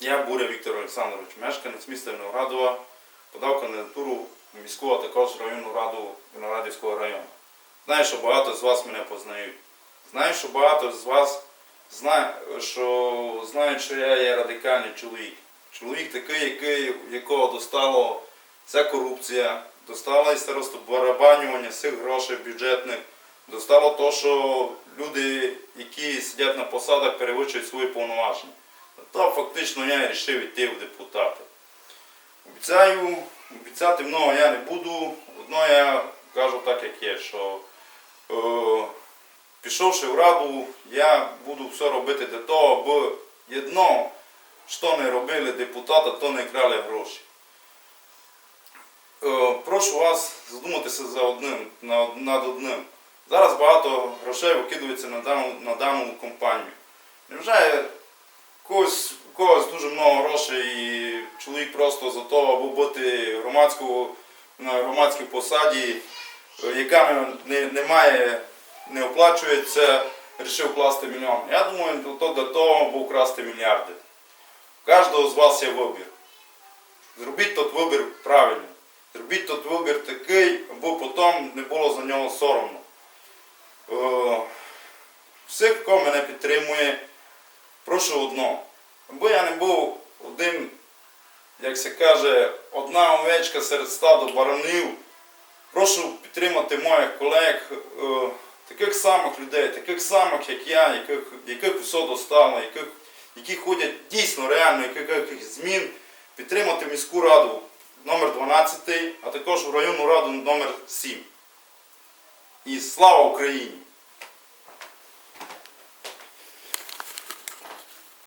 Я Буря Віктор Олександрович, мешканець міста Виноградова, подав кандидатуру в міську, а також районну раду Виноградівського району. Знаю, що багато з вас мене познають. Знаю, що багато з вас знає, що знають, що я є радикальний чоловік. Чоловік такий, який, якого достало ця корупція, достала і старостобарабанювання цих грошей бюджетних, достало то, що люди, які сидять на посадах, перевищують свої повноваження. То фактично я вирішив йти в депутати. Обіцяю, обіцяти много я не буду. Одно я кажу так, як є, що е, пішовши в раду, я буду все робити для того, аби єдно, що не робили депутати, то не крали гроші. Е, прошу вас задуматися за одним, на- над одним. Багато грошей викидується на дану, на дану компанію. Невже когось, когось дуже много грошей і чоловік просто за того, аби бути громадського, на громадській посаді, е, яка не, не, не оплачується, вирішив класти мільйон. Я думаю, то для того, аби вкрасти мільярди. У кожного з вас є вибір. Зробіть тот вибір правильно. Зробіть тот вибір такий, аби потім не було за нього соромно. Всіх, хто мене підтримує, прошу одно. Аби я не був один, як се каже, одна овечка серед стаду баранів. Прошу підтримати моїх колег, е, таких самих людей, таких самих, як я, яких, яких все достало, яких, які ходять дійсно реально, яких змін, підтримати міську раду номер 12, а також районну раду номер 7. І слава Україні!